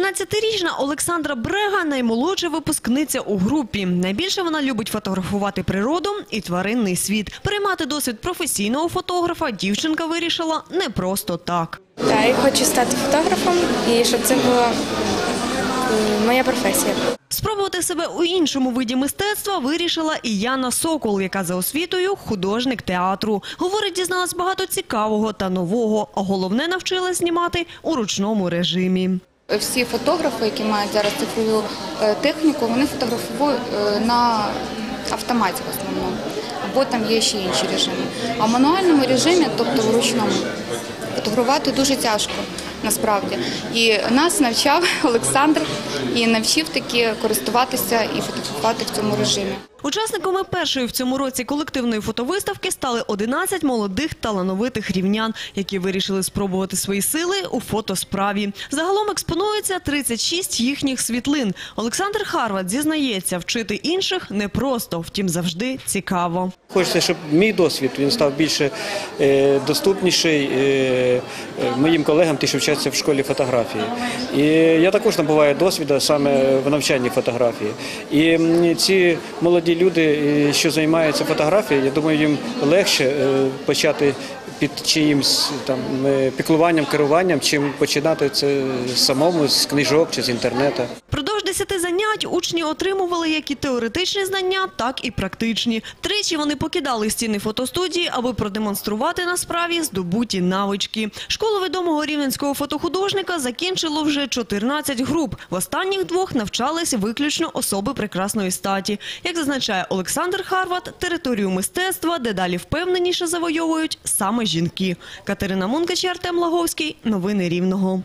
13-річна Олександра Брега наймолодша випускниця у групі. Найбільше вона любить фотографувати природу і тваринний світ. Переймати досвід професійного фотографа дівчинка вирішила не просто так. Так, я хочу стати фотографом і щоб це була моя професія. Спробувати себе у іншому виді мистецтва вирішила і Яна Сокол, яка за освітою художник театру. Говорить, дізналась багато цікавого та нового, а головне навчилась знімати у ручному режимі. Всі фотографи, які мають зараз цифрову е, техніку, вони фотографують е, на автоматі в основному, або там є ще інші режими. А в мануальному режимі, тобто в ручному, фотографувати дуже тяжко насправді. І нас навчав Олександр і навчив таки користуватися і фотографувати в цьому режимі. Учасниками першої в цьому році колективної фотовиставки стали 11 молодих талановитих рівнян, які вирішили спробувати свої сили у фотосправі. Загалом експонується 36 їхніх світлин. Олександр Харват зізнається, вчити інших непросто, втім завжди цікаво. Хочеться, щоб мій досвід він став більше е, доступніший е, е, моїм колегам, ті, що вчаться в школі фотографії. І я також набуваю досвіду саме в навчанні фотографії. І ці молоді люди, е, що займаються фотографією, я думаю, їм легше е, почати під чиїмсь там е, піклуванням, керуванням, чим починати це самому з книжок чи з інтернету. Продовж 10 занять учні отримували як і теоретичні знання, так і практичні. Тричі вони покидали стіни фотостудії, аби продемонструвати на справі здобуті навички. Школу відомого рівненського фотохудожника закінчило вже 14 груп. В останніх двох навчались виключно особи прекрасної статі. Як зазначає Олександр Харват, територію мистецтва дедалі впевненіше завойовують саме жінки. Катерина Мункач, Артем Лаговський. Новини Рівного.